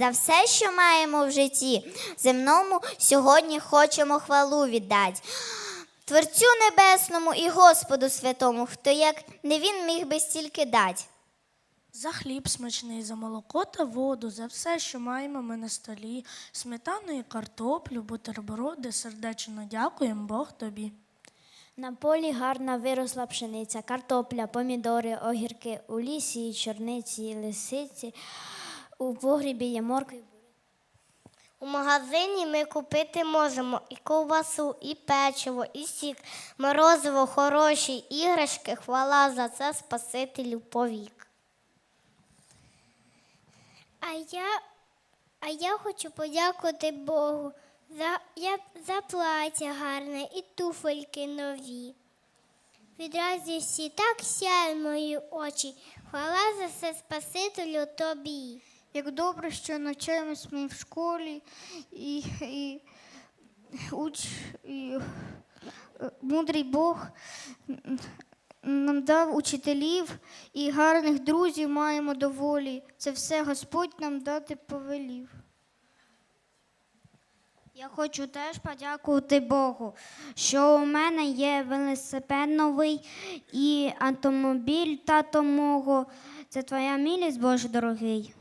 За все, що маємо в житті, земному сьогодні хочемо хвалу віддати. Творцю Небесному і Господу Святому, хто як не він міг би стільки дати. За хліб смачний, за молоко та воду, за все, що маємо ми на столі, сметану і картоплю, бутерброди, сердечно дякуємо Бог тобі. На полі гарна виросла пшениця, картопля, помідори, огірки, у лісі чорниці, лисиці, у погрібі є моркви. У магазині ми купити можемо і ковбасу, і печиво, і сік, морозиво, хороші іграшки. Хвала за це Спасителю повік. А я, а я хочу подякувати Богу за, я, за плаття гарне і туфельки нові. Від радості так сяють мої очі. Хвала за все Спасителю тобі. Як добре, що навчаємось ми в школі і, і, уч, і е, мудрий Бог нам дав учителів і гарних друзів маємо доволі. Це все Господь нам дати повелів. Я хочу теж подякувати Богу, що у мене є велосипед новий і автомобіль тато мого. Це твоя милість, Боже дорогий.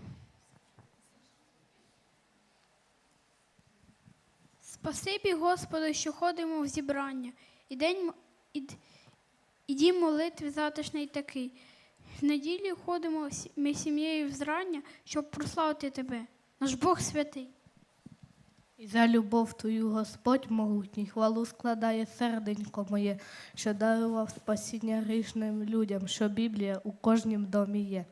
Спасибі Господу, що ходимо в зібрання. І день і, і дім молитви затишний такий. В неділю ходимо ми сім'єю в зрання, щоб прославити тебе, наш Бог святий. І за любов твою Господь могутній, хвалу складає серденько моє, що дарував спасіння грішним людям, що Біблія у кожнім домі є.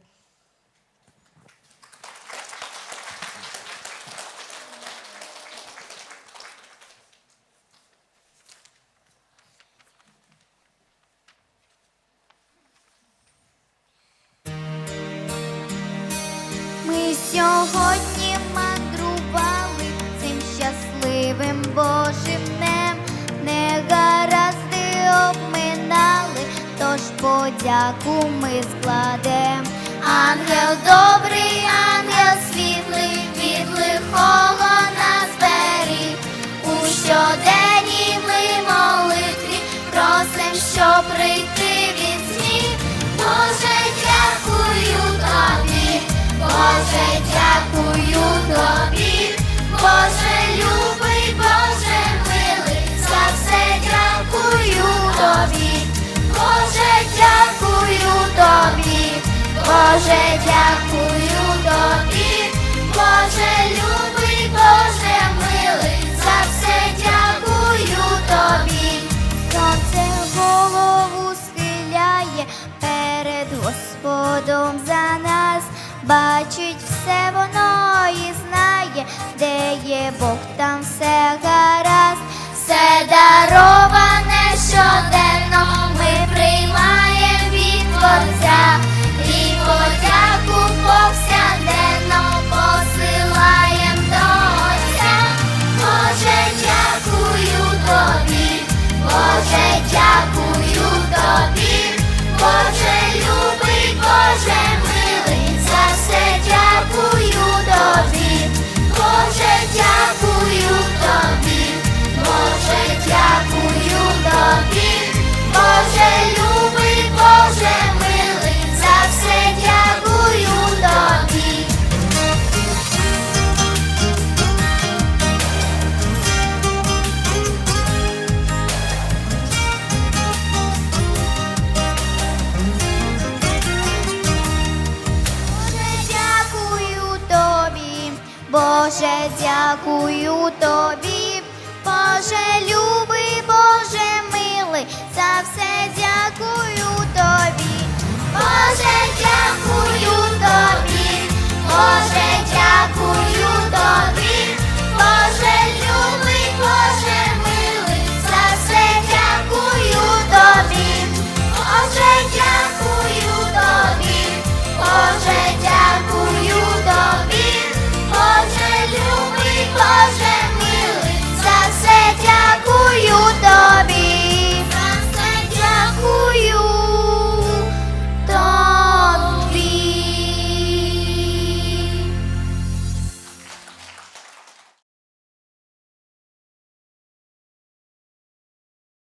Сьогодні мандрували цим щасливим Божим днем, негаразди обминали, тож подяку ми складем. Ангел добрий, Боже, дякую тобі, Боже, любий, Боже, милий, за все дякую тобі, Боже, дякую тобі, Боже, дякую Бог, там все гаразд, все дароване милий, kuyutong